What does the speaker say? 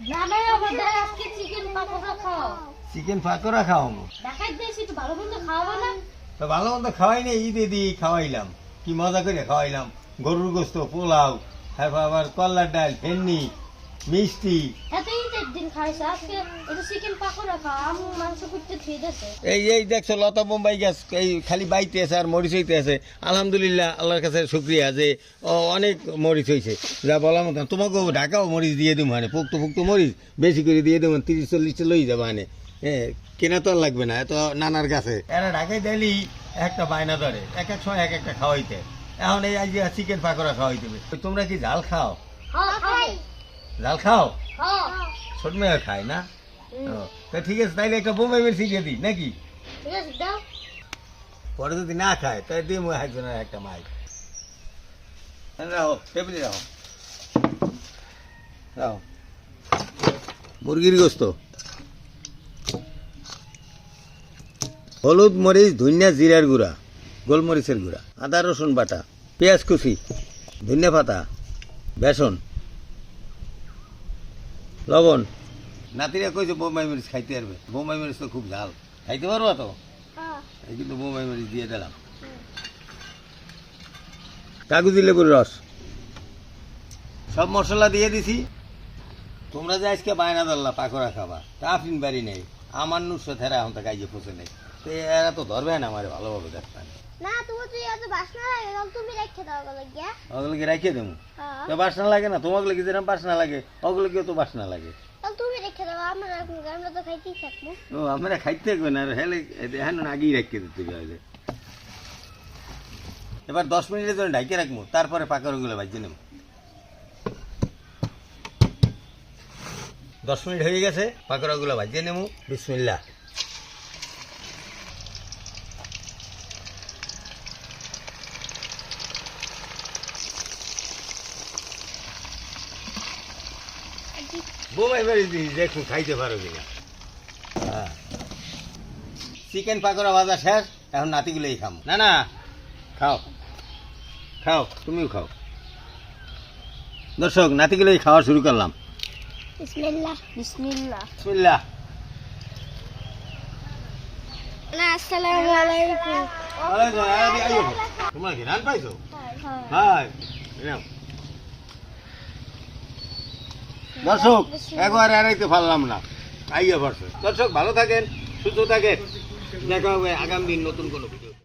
না না আমাদের আজকে চিকেন পাকোড়া খাও। চিকেন পাকোড়া খাওয়াবো? দেখাই দিয়েছি একটু ভালো মন্দ খাওয়াবো না? তো ভালো মন্দ খাওয়াই না ঈদে দিয়ে খাওয়াইলাম। কি মজা করে খাওয়াইলাম। গরুর গোস্ত পোলাও তারপর আবার কল্লার ডাল ফেন্নি মিষ্টি। আজকে এই এই দেখছ লতা বোম্বাই গাছ এই খালি বাইতে আছে আর মরিচ হইতে আছে। আলহামদুলিল্লাহ আল্লাহর কাছে শুক্রিয়া যে অনেক মরিচ হয়েছে যা বলার মতন তোমাকেও ঢাকাও মরিচ দিয়ে দেবো মানে পুক্ত পুক্ত মরিচ বেশি করে দিয়ে দেবো তিরিশ চল্লিশটা লই যাব মানে হ্যাঁ কেনা তো আর লাগবে না এত নানার কাছে। এরা ঢাকায় দিলি একটা বায়না ধরে এক এক সময় এক একটা খাওয়াইতে। এখন এই আজ চিকেন পাকোড়া খাওয়াইতে। তোমরা কি ঝাল খাও। ঝাল খাও? হ্যাঁ। ছোট মেয়ে খায় না? তা ঠিক আছে তাইলে একটা বোম্বাই মির্চি দিয়ে দিই নাকি? পরে যদি না খায় তাই দিয়ে মনে একজনের একটা মাইক রাখো টেবিলে রাখো রাখো মুরগির গোস্ত। হলুদ মরিচ ধনিয়া জিরার গুঁড়া গোলমরিচের গুঁড়া আদা রসুন বাটা পেঁয়াজ কুচি ধনিয়া পাতা বেসন। লবণ। নাতিরা কইছে বোম্বাই মরিচ খাইতে পারবে। বোম্বাই মরিচ তো খুব ঝাল। খাইতে পারবা তো? হ্যাঁ। এই কিন্তু বোম্বাই মরিচ দিয়ে দিলাম। কাগজি লেবুর রস। সব মশলা দিয়ে দিছি। তোমরা যে আজকে বায়না ধরলা পাকোড়া খাবা তা বাড়ি নেই। আমার নুসো থেরা এখন তো কাজে ফসে নেই। তো এরা তো ধরবে না আমার ভালোভাবে দেখবেন ওগুলোকে রেখে দেবো? হ্যাঁ। তো বাসনা লাগে না? তোমাকে লেগে যেরকম বাসনা লাগে ওগুলোকেও তো বাসনা লাগে। ও আমরা খাইতে থাকবে না হেলে আগেই দিতে হবে এবার দশ মিনিটের জন্য ঢাকে রাখব তারপরে পাকড়গুলো বাজিয়ে নেব। দশ মিনিট হয়ে গেছে পাকড়াগুলো ভাজিয়ে নেব। বিসমিল্লা বোমাই বাড়ি দিই দেখুন খাইতে পারো কিনা। হ্যাঁ। চিকেন পাকোড়া ভাজা শেষ এখন নাতিগুলোই খাম। না না। খাও। খাও তুমিও খাও। দর্শক নাতিগুলোই খাওয়া শুরু করলাম। বিসমিল্লাহ। বিসমিল্লাহ। বিসমিল্লাহ। না আসসালামু আলাইকুম। তোমরা কি রান পাইছো? হ্যাঁ। দর্শক, একবার এড়াইতে পারলাম না। আইয়া পারছে দর্শক, ভালো থাকেন, সুস্থ থাকেন। দেখা হবে আগামী দিন নতুন কোনো ভিডিও